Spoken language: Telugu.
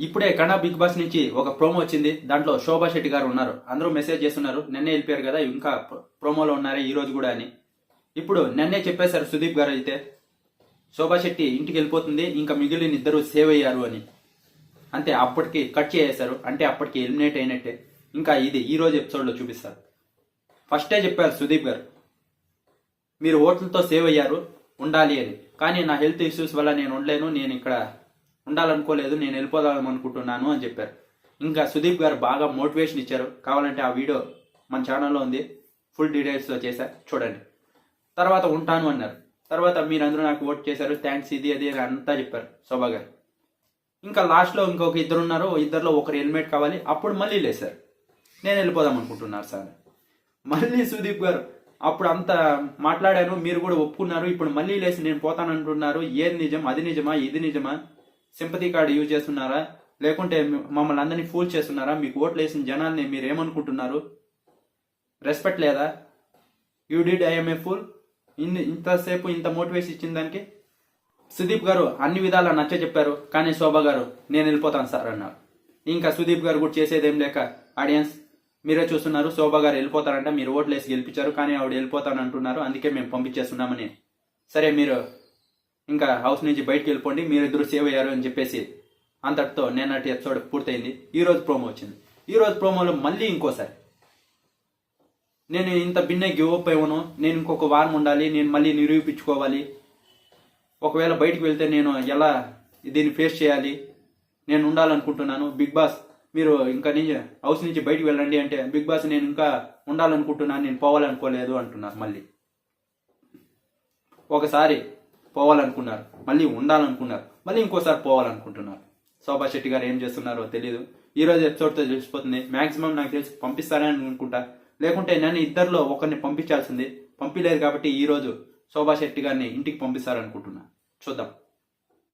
ఇప్పుడే కన్నా బిగ్ బాస్ నుంచి ఒక ప్రోమో వచ్చింది. దాంట్లో శోభా శెట్టి గారు ఉన్నారు. అందరూ మెసేజ్ చేస్తున్నారు. నిన్నే వెళ్ళిపోయారు కదా ఇంకా ప్రోమోలో ఉన్నారే ఈ రోజు కూడా అని. ఇప్పుడు నిన్నే చెప్పేశారు సుదీప్ గారు అయితే శోభా శెట్టి ఇంటికి వెళ్ళిపోతుంది ఇంకా మిగిలిన ఇద్దరు సేవ్ అయ్యారు అని. అంతే అప్పటికి కట్ చేసేశారు. అంటే అప్పటికి ఎలిమినేట్ అయినట్టే. ఇంకా ఇది ఈ రోజు ఎపిసోడ్లో చూపిస్తారు ఫస్టే చెప్పారు సుదీప్ గారు మీరు ఓట్లతో సేవ్ అయ్యారు ఉండాలి అని. కానీ నా హెల్త్ ఇష్యూస్ వల్ల నేను ఉండలేను నేను ఇక్కడ ఉండాలనుకోలేదు నేను వెళ్ళిపోదాం అనుకుంటున్నాను అని చెప్పారు. ఇంకా సుదీప్ గారు బాగా మోటివేషన్ ఇచ్చారు. కావాలంటే ఆ వీడియో మన ఛానల్లో ఉంది. ఫుల్ డీటెయిల్స్లో చేశా. చూడండి. తర్వాత ఉంటాను అన్నారు. తర్వాత మీరందరూ నాకు ఓట్ చేశారు. థ్యాంక్స్ ఇది అది అని అంతా చెప్పారు శోభా గారు. ఇంకా లాస్ట్లో ఇంకొక ఇద్దరు ఉన్నారు. ఇద్దరిలో ఒకరు హెల్మెట్ కావాలి. అప్పుడు మళ్ళీ లేసారు నేను వెళ్ళిపోదాం అనుకుంటున్నారు సార్. మళ్ళీ సుదీప్ గారు అప్పుడు అంత మాట్లాడాను. మీరు కూడా ఒప్పుకున్నారు. ఇప్పుడు మళ్ళీ లేచి నేను పోతానంటున్నారు. ఏది నిజం? అది నిజమా? ఇది నిజమా? సింపతి కార్డు యూజ్ చేస్తున్నారా? లేకుంటే మమ్మల్ని అందరినీ ఫూల్ చేస్తున్నారా? మీకు ఓట్లు వేసిన జనాల్ని మీరు ఏమనుకుంటున్నారు రెస్పెక్ట్ లేదా? You did I'm a fool. ఇన్ని ఇంతసేపు ఇంత మోటివేషన్ ఇచ్చిన దానికి? సుదీప్ గారు అన్ని విధాలా నచ్చ చెప్పారు. కానీ శోభ గారు నేను వెళ్ళిపోతాను సార్ అన్నారు. ఇంకా సుదీప్ గారు కూడా చేసేదేం లేక ఆడియన్స్ మీరే చూస్తున్నారు. శోభ గారు వెళ్ళిపోతారంట. మీరు ఓట్లు వేసి గెలిపించారు. కానీ ఆవిడ వెళ్ళిపోతాను అంటున్నారు అందుకే మేము పంపించేస్తున్నామని. సరే మీరు ఇంకా హౌస్ నుంచి బయటికి వెళ్ళిపోండి మీరిద్దరు సేవ్ అయ్యారు అని చెప్పేసి అంతటితో నేనటి ఎపిసోడ్ పూర్తయింది. ఈ రోజు ప్రోమో వచ్చింది. ఈ రోజు ప్రోమోలో మళ్ళీ ఇంకోసారి. నేను ఇంత భిన్న గివప్ అయ్యను. నేను ఇంకొక వారం ఉండాలి నేను మళ్ళీ నిరూపించుకోవాలి. ఒకవేళ బయటికి వెళ్తే నేను ఎలా దీన్ని ఫేస్ చేయాలి? నేను ఉండాలనుకుంటున్నాను. బిగ్ బాస్ మీరు ఇంకా నుంచి హౌస్ నుంచి బయటికి వెళ్ళండి అంటే బిగ్ బాస్ నేను ఇంకా ఉండాలనుకుంటున్నాను నేను పోవాలనుకోలేదు అంటున్నారు మళ్ళీ. ఒకసారి పోవాలనుకున్నారు. మళ్ళీ ఉండాలనుకున్నారు. మళ్ళీ ఇంకోసారి పోవాలనుకుంటున్నారు. శోభా శెట్టి గారు ఏం చేస్తున్నారో తెలియదు ఈ రోజు ఎపిసోడ్తో తెలిసిపోతుంది. మాక్సిమం నాకు తెలిసి పంపిస్తారని అనుకుంటా. లేకుంటే నేను ఇద్దరిలో ఒకరిని పంపించాల్సింది. పంపించలేదు కాబట్టి ఈ రోజు శోభా శెట్టి గారిని ఇంటికి పంపిస్తారనుకుంటున్నా. చూద్దాం.